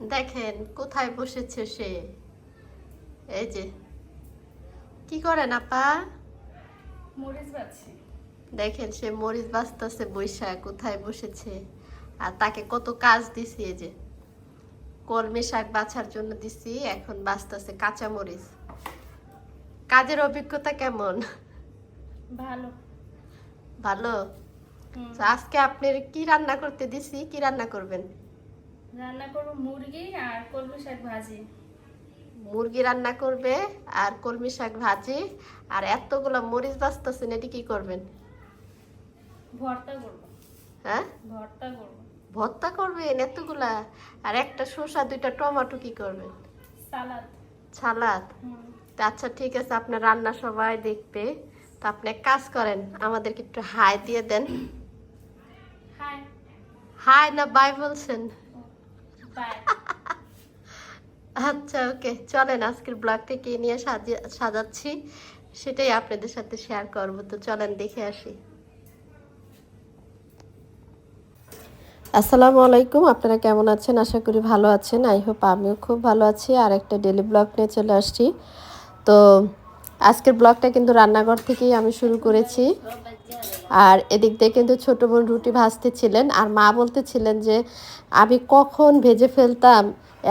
দেখেন কোথায় বসেছে সে? এই যে। কি করেন আপা? মরিচ বাছি দেখেন সে মরিচ বাঁচতেছে বৈশা কোথায় বসেছে? আর তাকে কত কাজ দিছি এই যে। কলমি শাক বাছার জন্য দিছি এখন বাঁচতেছে কাঁচা মরিচ। কাজের অভিজ্ঞতা কেমন? ভালো। ভালো? আজকে আপনি কি রান্না করতে দিছি? কি রান্না করবেন? রান্না করব মুরগি আর কলমি শাক ভাজি। মুরগি রান্না করবে আর কলমি শাক ভাজি। আর এতগুলা মরিচ বাঁচতেছেন এটি কি করবেন? ভর্তা করব। হ্যাঁ? ভর্তা করব। ভর্তা করবেন এতগুলা? আর একটা শসা দুইটা টমেটো কি করবেন? সালাদ। সালাদ? আচ্ছা ঠিক আছে আপনার রান্না সবাই দেখবে। তো আপনি এক কাজ করেন আমাদেরকে একটু হাই দিয়ে দেন। হাই। হাই না বাই বলছেন? আচ্ছা ওকে, চলেন, আজকের ব্লগটা কে নিয়ে সাজাচ্ছি, সেটাই আপনাদের সাথে শেয়ার করব, তো চলেন, দেখে আসি। আসসালামু আলাইকুম, আপনারা কেমন আছেন? আশা করি ভালো আছেন আই হোপ আমিও খুব ভালো আছি, আর একটা ডেলি ব্লগ নিয়ে চলে আসছি। তো, আজকের ব্লগটা কিন্তু রান্নাঘর থেকেই আমি শুরু করেছি। আর এদিক দিয়ে কিন্তু ছোট বোন রুটি ভাজতেছিলেন আর মা বলতেছিলেন যে, আমি কখন ভেজে ফেলতাম?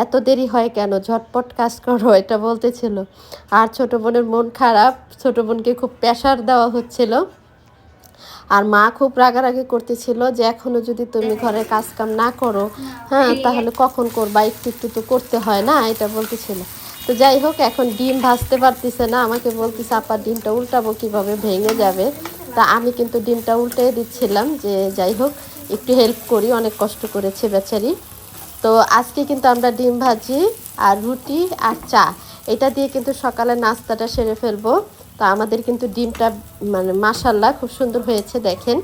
এত দেরি হয় কেন? ঝটপট কাজ করো, এটা বলতেছিল। আর ছোট বোনের মন খারাপ, ছোট বোনকে খুব প্রেশার দেওয়া হচ্ছিল। আর মা খুব রাগারাগি করতেছিল যে, এখনও যদি তুমি ঘরের কাজ কাম না করো হ্যাঁ তাহলে কখন করবা? একটু একটু তো করতে হয় না, এটা বলতেছিল। তো যাই হোক, এখন ডিম ভাজতে পারতেছে না। আমাকে বলতেছে, আপা, ডিমটা উল্টাবো কীভাবে? ভেঙে যাবে। তা আমি কিন্তু ডিমটা উল্টে দিচ্ছিলাম যে যাই হোক, একটু হেল্প করি, অনেক কষ্ট করেছে বেচারি। তো আজকে কিন্তু আমরা ডিম ভাজি আর রুটি আর চা। এটা দিয়ে কিন্তু সকালে নাস্তাটা সেরে ফেলব। তো আমাদের কিন্তু ডিমটা মানে মাসাল্লা খুব সুন্দর হয়েছে, দেখেন।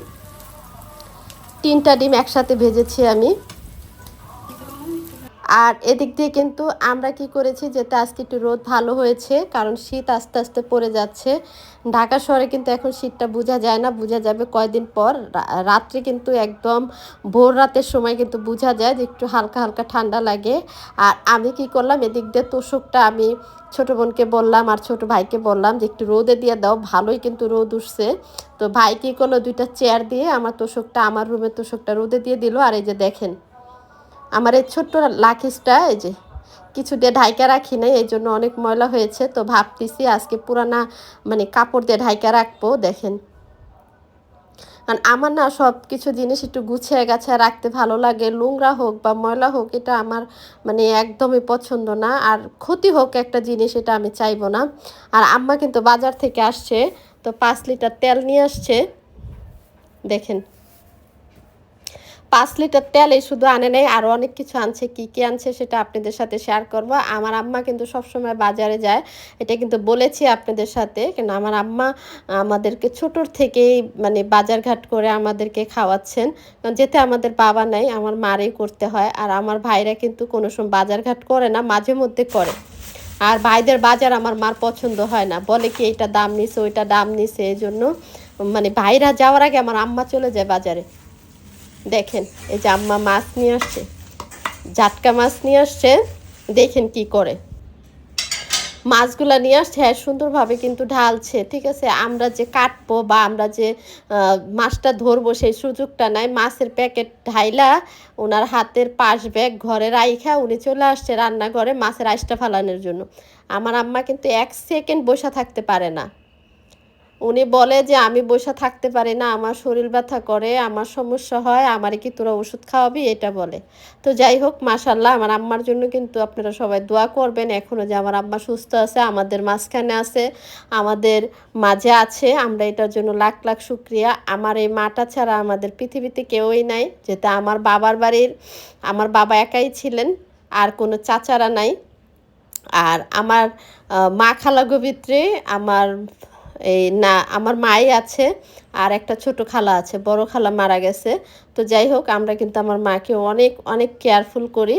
তিনটা ডিম একসাথে ভেজেছি আমি। আর এদিক দিয়ে কিন্তু আমরা কি করেছি যেটা আজকে একটু রোদ ভালো হয়েছে, কারণ শীত আস্তে আস্তে পড়ে যাচ্ছে। ঢাকা শহরে কিন্তু এখন শীতটা বোঝা যায় না, বোঝা যাবে কয়দিন পর। রাত্রে কিন্তু একদম ভোর রাতের সময় কিন্তু বোঝা যায় যে একটু হালকা হালকা ঠান্ডা লাগে। আর আমি কি করলাম, এদিক দিয়ে তোষকটা আমি ছোটো বোনকে বললাম আর ছোট ভাইকে বললাম যে একটু রোদে দিয়ে দাও, ভালোই কিন্তু রোদ উঠছে। তো ভাই কি করল, দুইটা চেয়ার দিয়ে আমার তোষকটা, আমার রুমের তোষকটা রোদে দিয়ে দিল। আর এই যে দেখেন আমার এই ছোট্ট লাখিসটা এই যে কিছু দিয়ে ঢাইকা রাখি নাই, এই জন্য অনেক ময়লা হয়েছে, তো ভাবতেছি আজকে পুরানা মানে কাপড় দিয়ে ঢাইকা রাখব, দেখেন। কারণ আমার না সব কিছু জিনিস একটু গুছিয়ে গাছে রাখতে ভালো লাগে, নোংরা হোক বা ময়লা হোক, এটা আমার মানে একদমই পছন্দ না, আর ক্ষতি হোক একটা জিনিস এটা আমি চাইব না। আর আম্মা কিন্তু বাজার থেকে আসছে, তো পাঁচ লিটার তেল নিয়ে আসছে, দেখেন। পাঁচ লিটার তেলে শুধু আনে নেই আরও অনেক কিছু আনছে, কি কি আনছে সেটা আপনাদের সাথে শেয়ার করব। আমার আম্মা কিন্তু সবসময় বাজারে যায়, এটা কিন্তু বলেছি আপনাদের সাথে, কেন আমার আম্মা আমাদেরকে ছোটোর থেকেই মানে বাজারঘাট করে আমাদেরকে খাওয়াচ্ছেন। কারণ যেতে আমাদের বাবা নাই, আমার মারেই করতে হয়, আর আমার ভাইরা কিন্তু কোনো সময় বাজারঘাট করে না, মাঝে মধ্যে করে। আর ভাইদের বাজার আমার মার পছন্দ হয় না, বলে কি এইটা দাম নিছে, ওইটা দাম নিছে এই জন্য মানে ভাইরা যাওয়ার আগে আমার আম্মা চলে যায় বাজারে। দেখেন, এই যে আম্মা মাছ নিয়ে আসছে, জাটকা মাছ নিয়ে আসছে, দেখেন কি করে। মাছগুলো নিয়ে আসছে হ্যাঁ সুন্দরভাবে কিন্তু ঢালছে, ঠিক আছে? আমরা যে কাটবো বা আমরা যে মাছটা ধরবো, সেই সুযোগটা নাই। মাছের প্যাকেট ঢাইলা ওনার হাতের পাশ ব্যাগ ঘরে রাইখা উনি চলে আসছে রান্নাঘরে মাছের আইসটা ফালানোর জন্য। আমার আম্মা কিন্তু এক সেকেন্ড বসা থাকতে পারে না। উনি বলে যে, আমি বসে থাকতে পারি না, আমার শরীর ব্যথা করে, আমার সমস্যা হয়, আমারে কি তোরা ওষুধ খাওয়াবি? এটা বলে। তো যাই হোক মাশাল্লাহ আমার আম্মার জন্য কিন্তু আপনারা সবাই দোয়া করবেন। এখনও যে আমার আম্মা সুস্থ আছে, আমাদের মাঝখানে আছে, আমাদের মাঝে আছে, আমরা এটার জন্য লাখ লাখ শুক্রিয়া। আমার এই মাটা ছাড়া আমাদের পৃথিবীতে কেউই নাই যেটা আমার বাবার বাড়ির, আমার বাবা একাই ছিলেন, আর কোনো চাচারা নাই। আর আমার মা খালাগো ভিতরে, আমার এই না, আমার মাই আছে আর একটা ছোট খালা আছে, বড় খালা মারা গেছে। তো যাই হোক, আমরা কিন্তু আমার মাকে অনেক অনেক কেয়ারফুল করি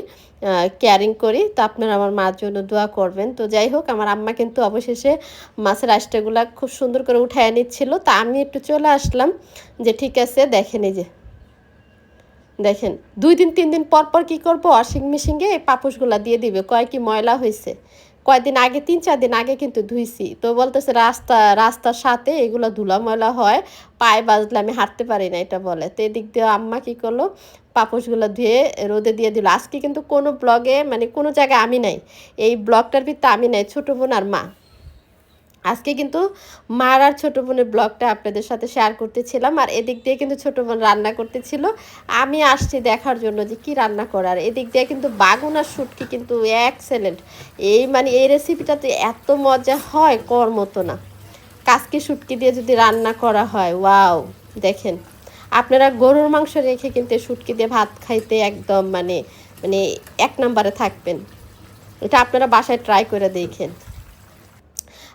কেয়ারিং করি। তো আপনারা আমার মার জন্য দোয়া করবেন। তো যাই হোক, আমার আম্মা কিন্তু অবশেষে মাছের আষ্টাগুলা খুব সুন্দর করে উঠায় নিচ্ছিল। তা আমি একটু চলে আসলাম যে ঠিক আছে, দেখেন এই যে। দেখেন, দুই দিন, তিন দিন পর পর কী করব? ওয়াশিং মেশিনে এই পাপোশগুলো দিয়ে দিবে। কয় কি ময়লা হয়েছে কয়দিন আগে, তিন, চার দিন আগে কিন্তু ধুইছি। তো বলতেছে রাস্তা, রাস্তার সাথে এগুলো ধুলা ময়লা হয়, পায়ে বাজলে আমি হাঁটতে পারি না, এটা বলে। তো এদিক দিয়ে আম্মা কী করল, পাপোশগুলো ধুয়ে রোদে দিয়ে দিল। আজকে কিন্তু কোনো ব্লগে মানে কোনো জায়গায় আমি নাই। এই ব্লগটার ভিতরে আমি নাই, ছোটো বোন আর মা। আজকে কিন্তু মার আর ছোটো বোনের ব্লগটা আপনাদের সাথে শেয়ার করতেছিলাম আর এদিক দিয়ে কিন্তু ছোটো বোন রান্না করতেছিল। আমি আসছি দেখার জন্য যে কি রান্না করার। এদিক দিয়ে কিন্তু বাগুন আর শুটকি কিন্তু এক্সেলেন্ট এই মানে এই রেসিপিটাতে এত মজা হয়, কর মতো না। কাজকে শুটকি দিয়ে যদি রান্না করা হয় ওয়াও দেখেন। আপনারা গরুর মাংস রেখে কিন্তু শুটকি দিয়ে ভাত খাইতে একদম মানে মানে এক নম্বরে থাকবেন। এটা আপনারা বাসায় ট্রাই করে দেখেন।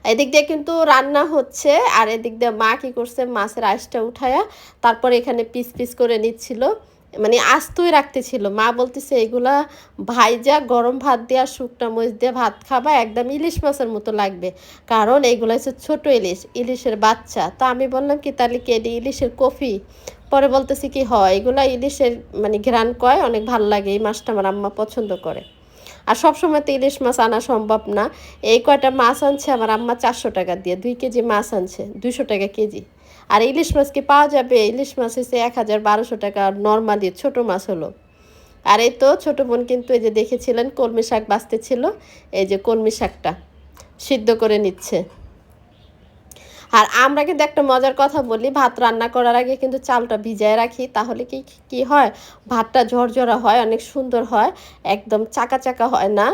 এদিক দিয়ে কিন্তু রান্না হচ্ছে, আর এদিক দিয়ে মা কি করছে, মাছের আইসটা উঠায়া তারপর এখানে পিস পিস করে নিচ্ছিল। মানে আস্তই রাখতেছিল। মা বলতেছে, এগুলা ভাইজা গরম ভাত দেওয়া শুকনা মরিচ দিয়ে ভাত খাবা, একদম ইলিশ মাছের মতো লাগবে। কারণ এইগুলো হচ্ছে ছোট ইলিশ, ইলিশের বাচ্চা। তো আমি বললাম কি, তাহলে কি এটি ইলিশের কফি? পরে বলতেছি কি হয় এগুলা ইলিশের মানে ঘ্রাণ কয়, অনেক ভালো লাগে, এই মাছটা আমার আম্মা পছন্দ করে। আর সবসময় তো ইলিশ মাছ আনা সম্ভব না। এই কয়টা মাছ আনছে আমার আম্মা চারশো টাকা দিয়ে, দুই কেজি মাছ আনছে দুশো টাকা কেজি। আর ইলিশ মাছ কি পাওয়া যাবে? ইলিশ মাছ হচ্ছে এক হাজার বারোশো টাকা নর্মালি ছোটো মাছ হলো। আর এই তো ছোটো বোন কিন্তু এই যে দেখেছিলেন কলমি শাক বাঁচতেছিল, এই যে কলমি শাকটা সিদ্ধ করে নিচ্ছে। আর আমরা কিন্তু একটা মজার কথা বলি, ভাত রান্না করার আগে কিন্তু চালটা ভিজায় রাখি, তাহলে কি কি হয়? ভাতটা ঝরঝরা হয়, অনেক সুন্দর হয়, একদম চাকা চাকা হয় না।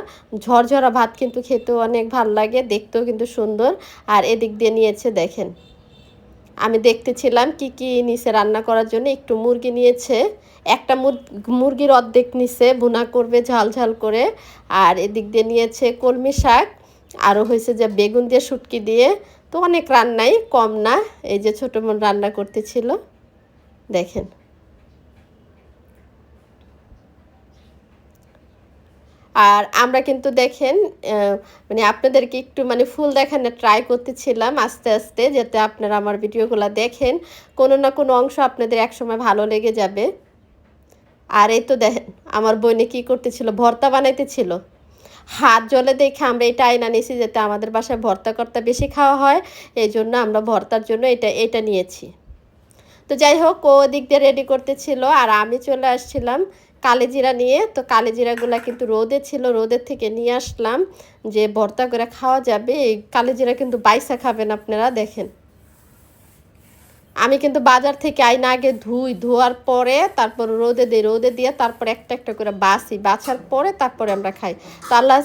ঝরঝরা ভাত কিন্তু খেতেও অনেক ভালো লাগে, দেখতেও কিন্তু সুন্দর। আর এদিক দিয়ে নিয়েছে দেখেন, আমি দেখতেছিলাম কি কি নিচে রান্না করার জন্য, একটু মুরগি নিয়েছে, একটা মুরগির অর্ধেক নিচে ভুনা করবে ঝাল ঝাল করে। আর এদিক দিয়ে নিয়েছে কলমি শাক আরও হয়েছে যে বেগুন দিয়ে শুটকি দিয়ে তো অনেক রান্নাই কম না, এই যে ছোটো বোন রান্না করতেছিল। দেখেন। আর আমরা কিন্তু দেখেন মানে আপনাদেরকে একটু মানে ফুল দেখানোর ট্রাই করতেছিলাম আস্তে আস্তে, যাতে আপনারা আমার ভিডিওগুলো দেখেন। কোনো না কোনো অংশ আপনাদের একসময় ভালো লেগে যাবে। আর এই তো দেখেন, আমার বইনে কি করতেছিল, ভর্তা বানাইতেছিল। হাত জলে দেখে আমরা এটা আয়না নিয়েছি যাতে আমাদের বাসায় ভর্তা কর্তা বেশি খাওয়া হয়। এই জন্য আমরা ভর্তার জন্য এটা এটা নিয়েছি। তো যাই হোক, ও দিক দিয়ে রেডি করতেছিল আর আমি চলে আসছিলাম কালেজিরা নিয়ে। তো কালেজিরাগুলো কিন্তু রোদে ছিল, রোদের থেকে নিয়ে আসলাম যে ভর্তা করে খাওয়া যাবে। এই কালেজিরা কিন্তু বাইসা খাবেন আপনারা, দেখেন। আমি কিন্তু বাজার থেকে আইনা আগে ধুই, ধোয়ার পরে তারপর রোদে দিই, রোদে দিয়ে তারপর একটা একটা করে বাসি। বাছার পরে তারপরে আমরা খাই। তো আল্লাহ